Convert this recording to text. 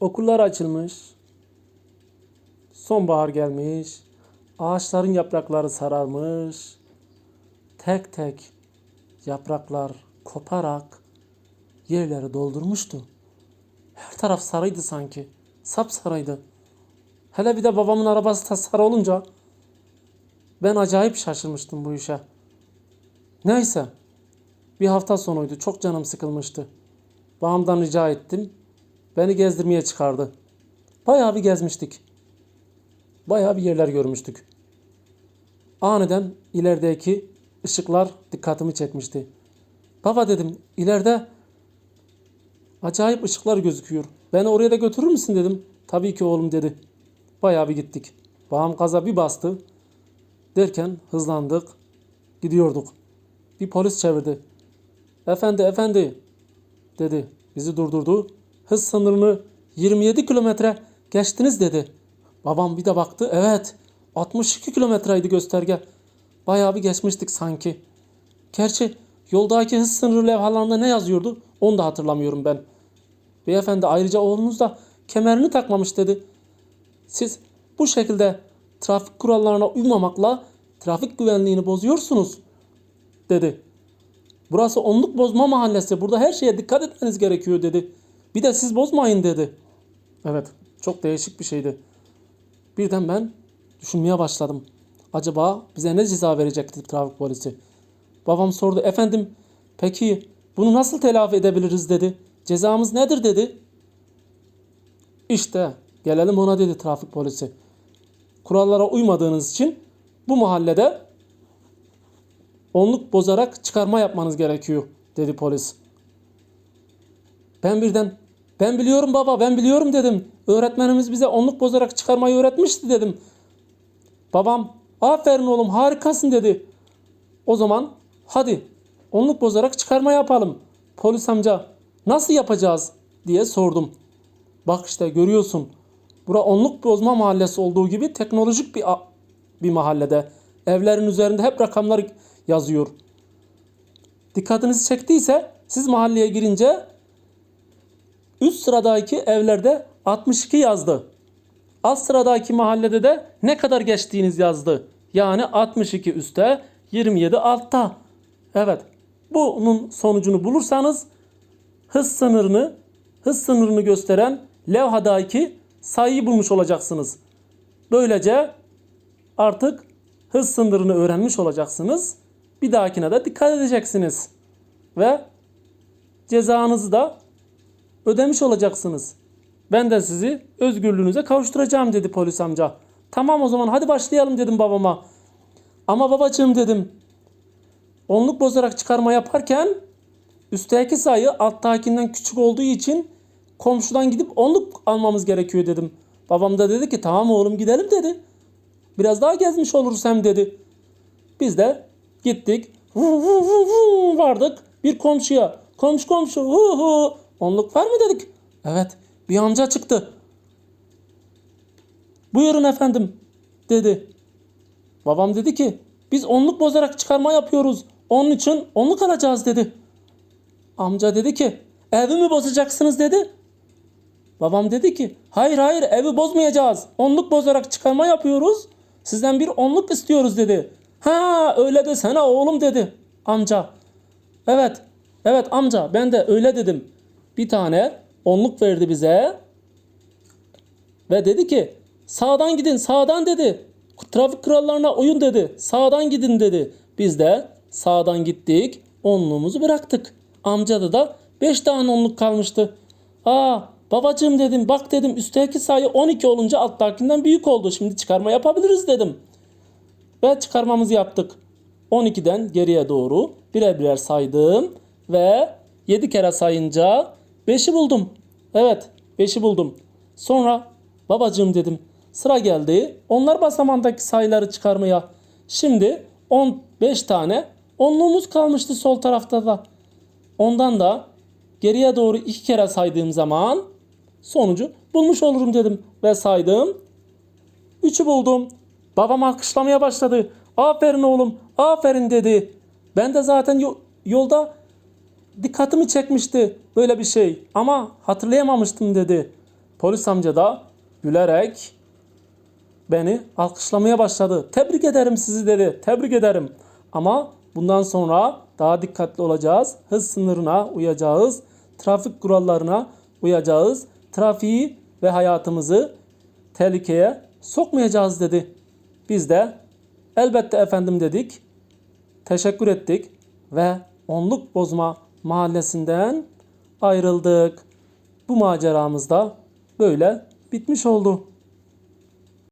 Okullar açılmış. Sonbahar gelmiş. Ağaçların yaprakları sararmış. Tek tek yapraklar koparak yerleri doldurmuştu. Her taraf sarıydı sanki. Sapsarıydı. Hele bir de babamın arabası da sarı olunca ben acayip şaşırmıştım bu işe. Neyse. Bir hafta sonuydu. Çok canım sıkılmıştı. Babamdan rica ettim. Beni gezdirmeye çıkardı. Bayağı bir gezmiştik. Bayağı bir yerler görmüştük. Aniden ilerideki ışıklar dikkatimi çekmişti. Baba dedim ileride acayip ışıklar gözüküyor. Beni oraya da götürür müsün dedim. Tabii ki oğlum dedi. Bayağı bir gittik. Babam gaza bir bastı. Derken hızlandık. Gidiyorduk. Bir polis çevirdi. Efendi efendi dedi. Bizi durdurdu. Hız sınırını 27 kilometre geçtiniz dedi. Babam bir de baktı. Evet 62 kilometreydi gösterge. Bayağı bir geçmiştik sanki. Gerçi yoldaki hız sınırı levhalarında ne yazıyordu onu da hatırlamıyorum ben. Beyefendi ayrıca oğlunuz da kemerini takmamış dedi. Siz bu şekilde trafik kurallarına uymamakla trafik güvenliğini bozuyorsunuz dedi. Burası onluk bozma mahallesi. Burada her şeye dikkat etmeniz gerekiyor dedi. Bir de siz bozmayın dedi. Evet, çok değişik bir şeydi. Birden ben düşünmeye başladım. Acaba bize ne ceza verecekti trafik polisi? Babam sordu. Efendim, peki bunu nasıl telafi edebiliriz dedi. Cezamız nedir dedi. İşte gelelim ona dedi trafik polisi. Kurallara uymadığınız için bu mahallede onluk bozarak çıkarma yapmanız gerekiyor dedi polis. Ben birden ben biliyorum baba ben biliyorum dedim. Öğretmenimiz bize onluk bozarak çıkarmayı öğretmişti dedim. Babam aferin oğlum harikasın dedi. O zaman hadi onluk bozarak çıkarma yapalım. Polis amca nasıl yapacağız diye sordum. Bak işte görüyorsun. Bura onluk bozma mahallesi olduğu gibi teknolojik bir bir mahallede. Evlerin üzerinde hep rakamlar yazıyor. Dikkatinizi çektiyse siz mahalleye girince üst sıradaki evlerde 62 yazdı. Alt sıradaki mahallede de ne kadar geçtiğiniz yazdı. Yani 62 üstte, 27 altta. Evet. Bunun sonucunu bulursanız hız sınırını hız sınırını gösteren levhadaki sayıyı bulmuş olacaksınız. Böylece artık hız sınırını öğrenmiş olacaksınız. Bir dahakine de dikkat edeceksiniz. Ve cezanızı da ödemiş olacaksınız. Ben de sizi özgürlüğünüze kavuşturacağım dedi polis amca. Tamam o zaman hadi başlayalım dedim babama. Ama babacığım dedim. Onluk bozarak çıkarma yaparken üstteki sayı alttakinden küçük olduğu için komşudan gidip onluk almamız gerekiyor dedim. Babam da dedi ki tamam oğlum gidelim dedi. Biraz daha gezmiş oluruz hem dedi. Biz de gittik. Vu vu vu vardık bir komşuya. Komşu komşu hu hu. Onluk var mı dedik. Evet bir amca çıktı. Buyurun efendim dedi. Babam dedi ki biz onluk bozarak çıkarma yapıyoruz. Onun için onluk alacağız dedi. Amca dedi ki evi mi bozacaksınız dedi. Babam dedi ki hayır hayır evi bozmayacağız. Onluk bozarak çıkarma yapıyoruz. Sizden bir onluk istiyoruz dedi. Ha öyle desene oğlum dedi amca. Evet evet amca ben de öyle dedim. Bir tane onluk verdi bize. Ve dedi ki sağdan gidin sağdan dedi. Trafik kurallarına uyun dedi. Sağdan gidin dedi. Biz de sağdan gittik. Onluğumuzu bıraktık. Amcada da 5 tane onluk kalmıştı. Aa babacığım dedim bak dedim üstteki sayı 12 olunca alttakinden büyük oldu. Şimdi çıkarma yapabiliriz dedim. Ve çıkarmamızı yaptık. 12'den geriye doğru birer birer saydım. Ve 7 kere sayınca 5'i buldum. Evet 5'i buldum. Sonra babacığım dedim sıra geldi. Onlar basamandaki sayıları çıkarmaya. Şimdi 15 tane onluğumuz kalmıştı sol tarafta da. Ondan da geriye doğru iki kere saydığım zaman sonucu bulmuş olurum dedim. Ve saydım. Üçü buldum. Babam alkışlamaya başladı. Aferin oğlum, aferin dedi. Ben de zaten yo- yolda dikkatimi çekmişti böyle bir şey ama hatırlayamamıştım dedi. Polis amca da gülerek beni alkışlamaya başladı. Tebrik ederim sizi dedi. Tebrik ederim. Ama bundan sonra daha dikkatli olacağız. Hız sınırına uyacağız. Trafik kurallarına uyacağız. Trafiği ve hayatımızı tehlikeye sokmayacağız dedi. Biz de elbette efendim dedik. Teşekkür ettik ve onluk bozma mahallesinden ayrıldık. Bu maceramız da böyle bitmiş oldu.